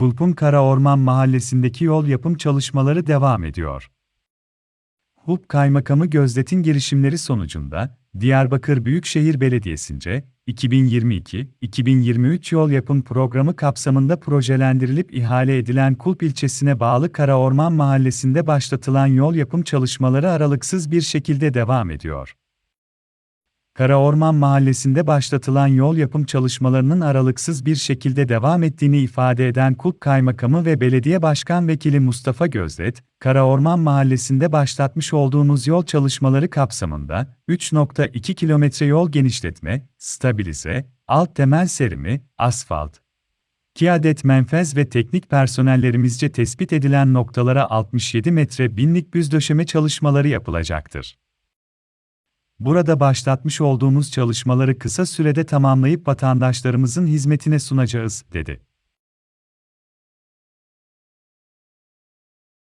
Kulpun Karaorman Mahallesi'ndeki yol yapım çalışmaları devam ediyor. HUP Kaymakamı Gözlet'in girişimleri sonucunda, Diyarbakır Büyükşehir Belediyesi'nce, 2022-2023 yol yapım programı kapsamında projelendirilip ihale edilen Kulp ilçesine bağlı Karaorman Mahallesi'nde başlatılan yol yapım çalışmaları aralıksız bir şekilde devam ediyor. Karaorman Mahallesi'nde başlatılan yol yapım çalışmalarının aralıksız bir şekilde devam ettiğini ifade eden Kulp Kaymakamı ve Belediye Başkan Vekili Mustafa Gözlet, Karaorman Mahallesi'nde başlatmış olduğumuz yol çalışmaları kapsamında 3.2 kilometre yol genişletme, stabilize, alt temel serimi, asfalt, 2 adet menfez ve teknik personellerimizce tespit edilen noktalara 67 metre binlik büz döşeme çalışmaları yapılacaktır. Burada başlatmış olduğumuz çalışmaları kısa sürede tamamlayıp vatandaşlarımızın hizmetine sunacağız, dedi.